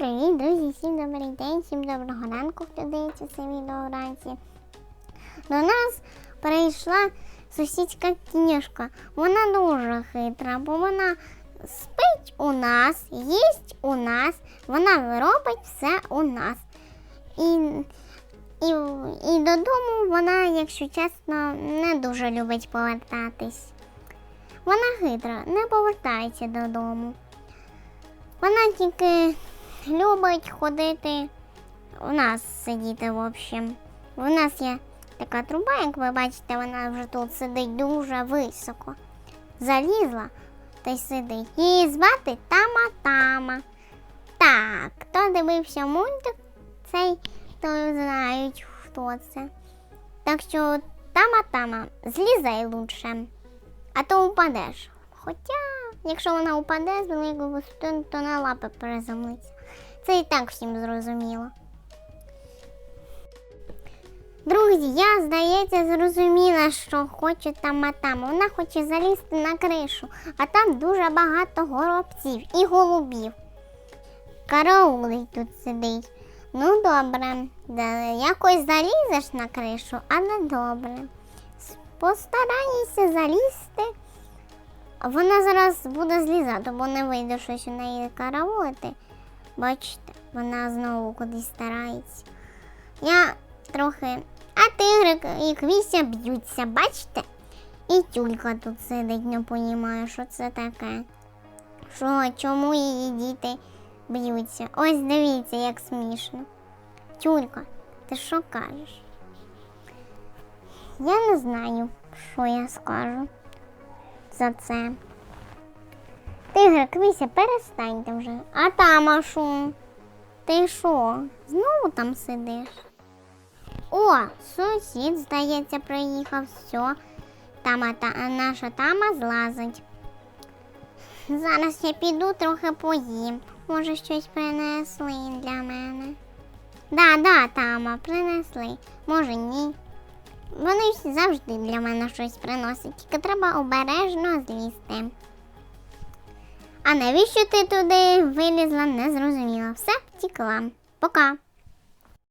привіт, друзі! Всім добрий день, всім доброго ранку, хто дивиться це відео вранці. До нас прийшла сусідська кішка. Вона дуже хитра, бо вона спить у нас, їсть у нас, вона робить все у нас. І, і, і додому вона, якщо чесно, не дуже любить повертатись. Вона хитра, не повертається додому. Вона тільки любить ходити у нас сидіти, в общем. У нас є така труба, як ви бачите, вона вже тут сидить дуже високо. Залізла та й сидить. Її звати Тама-Тама. Так, хто дивився мультик, цей, то знають, хто це. Так що Тама-Тама, злізай лучше, а то упадеш. Хоча, якщо вона упаде з великої висоти, то на лапи перезамиться. Це і так всім зрозуміло. Друзі, я, здається, зрозуміла, що хоче там там. Вона хоче залізти на кришу, а там дуже багато горобців і голубів. Караулить тут сидить. Ну добре, якось залізеш на кришу, але добре. Постарайся залізти. А Вона зараз буде злізати, бо не вийде щось у неї караулити. Бачите, вона знову кудись старається. Я трохи. А тигрик і квіся б'ються, бачите? І тюлька тут сидить, не понімаю, що це таке. Що, чому її діти б'ються? Ось дивіться, як смішно. Тюлька, ти що кажеш? Я не знаю, що я скажу за це. Тигрик, Вися, перестаньте вже. А там а що? Ти що? Знову там сидиш? О, сусід, здається, приїхав. Все. Тама та наша тама злазить. Зараз я піду трохи поїм. Може, щось принесли для мене. Да, да, тама, принесли. Може, ні. Вони завжди для мене щось приносять, тільки треба обережно злізти. А навіщо ти туди вилізла, не зрозуміла. Все, втікла. Пока.